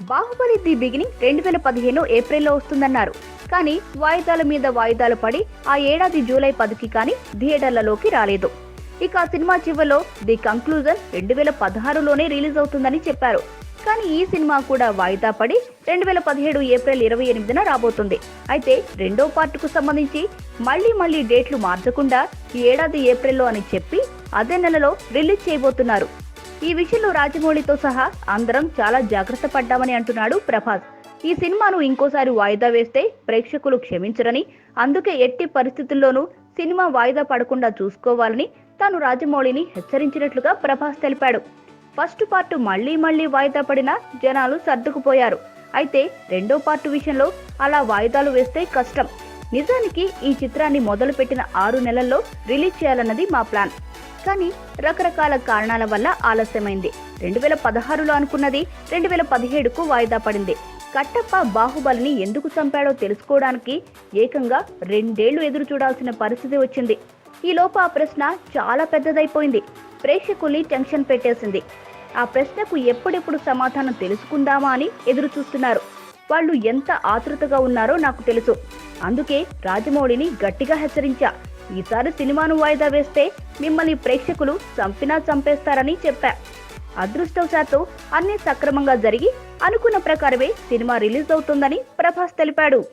Baahubali the beginning రెండు వేల పదిహేను ఏప్రిల్లో వస్తుందన్నారు. కానీ వాయిదాల మీద వాయిదాలు పడి ఆ ఏడాది జూలై పదికి కానీ థియేటర్లలోకి రాలేదు. ఇక ఆ సినిమా చివరిలో ది కంక్లూజన్ రెండు వేల పదహారులోనే రిలీజ్ అవుతుందని చెప్పారు. కానీ ఈ సినిమా కూడా వాయిదా పడి రెండు వేల పదిహేడు ఏప్రిల్ ఇరవై ఎనిమిదిన రాబోతుంది. అయితే రెండో పార్ట్కు సంబంధించి మళ్ళీ మళ్ళీ డేట్లు మార్చకుండా ఈ ఏడాది ఏప్రిల్లో అని చెప్పి అదే నెలలో రిలీజ్ చేయబోతున్నారు. ఈ విషయంలో రాజమౌళితో సహా అందరం చాలా జాగ్రత్త పడ్డామని అంటున్నాడు ప్రభాస్. ఈ సినిమాను ఇంకోసారి వాయిదా వేస్తే ప్రేక్షకులు క్షమించరని అందుకే ఎట్టి పరిస్థితుల్లోనూ సినిమా వాయిదా పడకుండా చూసుకోవాలని తాను రాజమౌళిని హెచ్చరించినట్లుగా ప్రభాస్ తెలిపాడు. ఫస్ట్ పార్ట్ మళ్ళీ మళ్ళీ వాయిదా పడినా జనాలు సర్దుకుపోయారు. అయితే రెండో పార్ట్ విషయంలో అలా వాయిదాలు వేస్తే కష్టం. నిజానికి ఈ చిత్రాన్ని మొదలుపెట్టిన ఆరు నెలల్లో రిలీజ్ చేయాలన్నది మా ప్లాన్. కానీ రకరకాల కారణాల వల్ల ఆలస్యమైంది. రెండు వేల పదహారులో అనుకున్నది రెండు వేల పదిహేడుకు వాయిదా పడింది. కట్టప్ప బాహుబలిని ఎందుకు చంపాడో తెలుసుకోవడానికి ఏకంగా రెండేళ్ళు ఎదురు చూడాల్సిన పరిస్థితి వచ్చింది. ఈలోపు ఆ ప్రశ్న చాలా పెద్దదైపోయింది. ప్రేక్షకుల్ని టెన్షన్ పెట్టేసింది. ఆ ప్రశ్నకు ఎప్పుడెప్పుడు సమాధానం తెలుసుకుందామా అని ఎదురు చూస్తున్నారు వాళ్ళు ఎంత ఆతృతగా ఉన్నారో నాకు తెలుసు. అందుకే రాజమౌళిని గట్టిగా హెచ్చరించా. ఈసారి సినిమాను వాయిదా వేస్తే మిమ్మల్ని ప్రేక్షకులు చంపినా చంపేస్తారని చెప్పా. అదృష్టవశాత్తు అన్ని సక్రమంగా జరిగి అనుకున్న ప్రకారమే సినిమా రిలీజ్ అవుతుందని ప్రభాస్ తెలిపాడు.